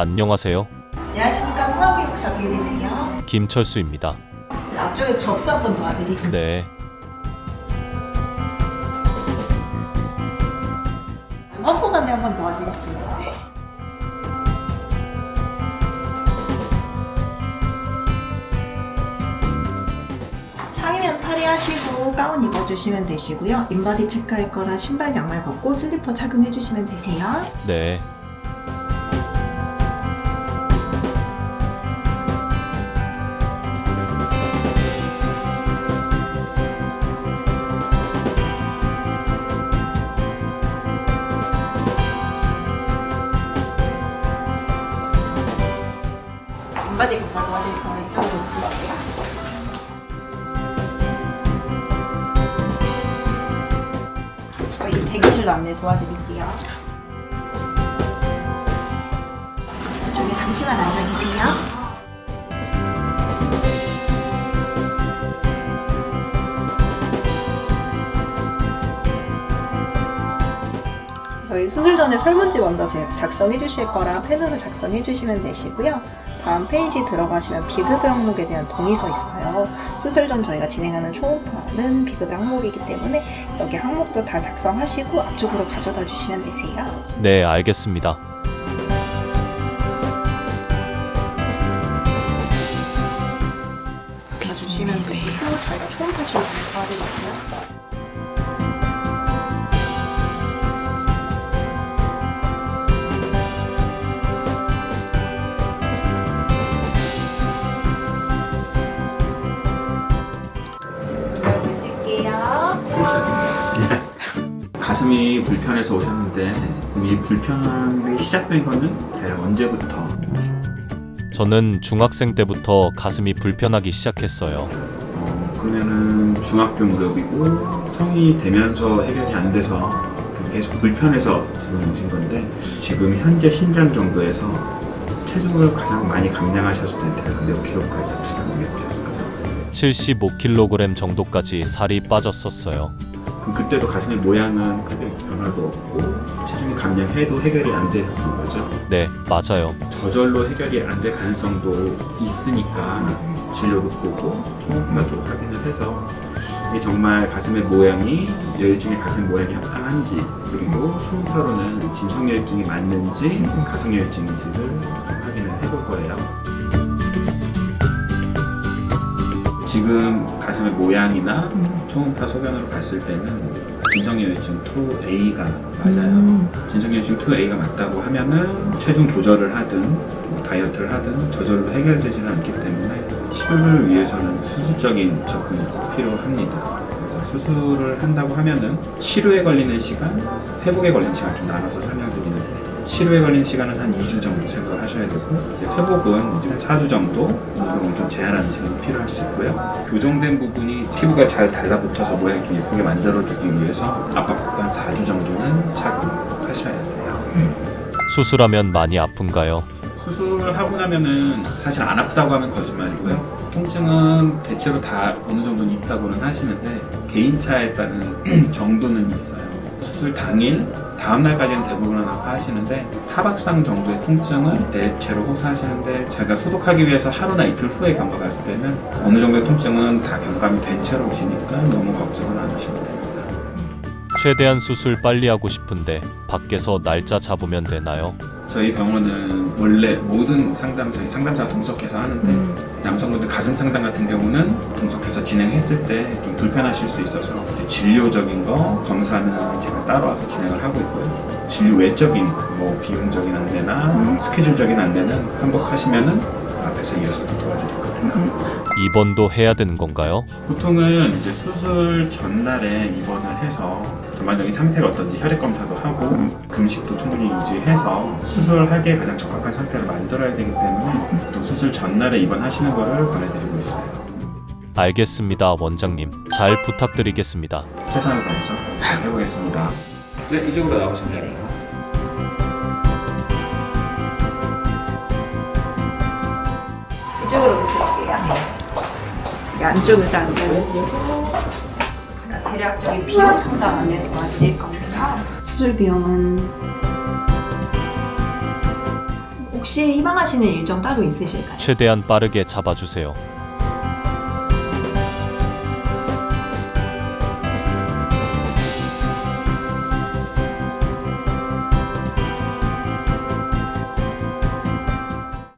안녕하세요. 안녕하십니까 성함이 혹시 어떻게 되세요? 김철수입니다. 저 앞쪽에서 접수 한번 도와드릴게요. 네. 펌프 간데 한번 도와드릴게요. 상의면 탈의하시고 가운 입어주시면 되시고요. 인바디 체크할 거라 신발 양말 벗고 슬리퍼 착용해주시면 되세요. 네. 저희 대기실로 안내 도와드릴게요. 이쪽에 잠시만 앉아 계세요. 저희 수술 전에 설문지 먼저 제- 작성해 주실 거라 펜으로 작성해 주시면 되시고요. 다음 페이지 들어가시면 비급여 항목에 대한 동의서 있어요. 수술 전 저희가 진행하는 초음파는 비급여 항목이기 때문에 여기 항목도 다 작성하시고 앞쪽으로 가져다 주시면 되세요. 네, 알겠습니다. 가주시면 되시고 저희가 초음파 실험 도와드릴게요. 가슴이 불편해서 오셨는데 이 불편이 시작된 거는 대략 언제부터? 저는 중학생 때부터 가슴이 불편하기 시작했어요. 어, 그러면은 중학교 무렵이고 성이 되면서 해결이 안 돼서 계속 불편해서 지금 오신 건데 지금 현재 신장 정도에서 체중을 가장 많이 감량하셨을 때 대략 몇 킬로까지 혹시 감량해 보셨을까요? 75kg 정도까지 살이 빠졌었어요. 그때도 가슴의 모양은 크게 변화도 없고 체중이 감량해도 해결이 안 되는 거죠? 네, 맞아요. 저절로 해결이 안 될 가능성도 있으니까 진료도 보고 초음파도 확인을 해서 이게 정말 가슴의 모양이 여유증의 가슴 모양이 합당한지 그리고 초음파로는 진성 여유증이 맞는지 가성 여유증인지를 좀 확인을 해볼 거예요. 지금 가슴의 모양이나 초음파 소견으로 봤을 때는 진성여유증 2A가 맞아요. 진성여유증 2A가 맞다고 하면은 체중 조절을 하든 뭐 다이어트를 하든 저절로 해결되지는 않기 때문에 치료를 위해서는 수술적인 접근이 꼭 필요합니다. 그래서 수술을 한다고 하면은 치료에 걸리는 시간, 회복에 걸리는 시간 좀 나눠서 설명드리는데 치료에 걸리는 시간은 한 2주 정도 생각을 하셔야 되고 이제 회복은 이제 한 4주 정도 운동을 좀 제한하는 시간이 필요할 수 있고요. 교정된 부분이 피부가 잘 달라붙어서 모양이 좀 예쁘게 만들어주기 위해서 압박도 한 4주 정도는 착용 하셔야 돼요. 수술하면 많이 아픈가요? 수술을 하고 나면은 사실 안 아프다고 하면 거짓말이고요. 통증은 대체로 다 어느 정도는 있다고는 하시는데 개인차에 따른 정도는 있어요. 수술 당일, 다음 날까지는 대부분은 아파하시는데 타박상 정도의 통증은 대체로 호소하시는데 제가 소독하기 위해서 하루나 이틀 후에 경과 봤을 때는 어느 정도의 통증은 다 경감이 된 채로 오시니까 너무 걱정은 안 하셔도 됩니다. 최대한 수술 빨리 하고 싶은데 밖에서 날짜 잡으면 되나요? 저희 병원은 원래 모든 상담사, 상담사가 동석해서 하는데 남성분들 가슴 상담 같은 경우는 동석해서 진행했을 때 좀 불편하실 수 있어서 진료적인 거 검사는 제가 따로 와서 진행을 하고 있고요. 진료 외적인 뭐 비용적인 안내나 스케줄적인 안내는 한복하시면은 앞에서 이어서 또 도와드릴 거예요. 입원도 해야 되는 건가요? 보통은 이제 수술 전날에 입원을 해서 전반적인 상태가 어떤지 혈액 검사도 하고 금식도 충분히 유지해서 수술하기에 가장 적합한 상태를 만들어야 되기 때문에 보통 수술 전날에 입원하시는 거를 권해드리고 있어요. 알겠습니다, 원장님. 잘 부탁드리겠습니다. 최선을 다해서 잘 해보겠습니다. 네, 이쪽으로 나오시면 돼요. 이쪽으로 오실게요. 여기 안쪽 제가 대략적인 비용 상담 안내 도와드릴 겁니다. 수술 비용은 혹시 희망하시는 일정 따로 있으실까요? 최대한 빠르게 잡아주세요.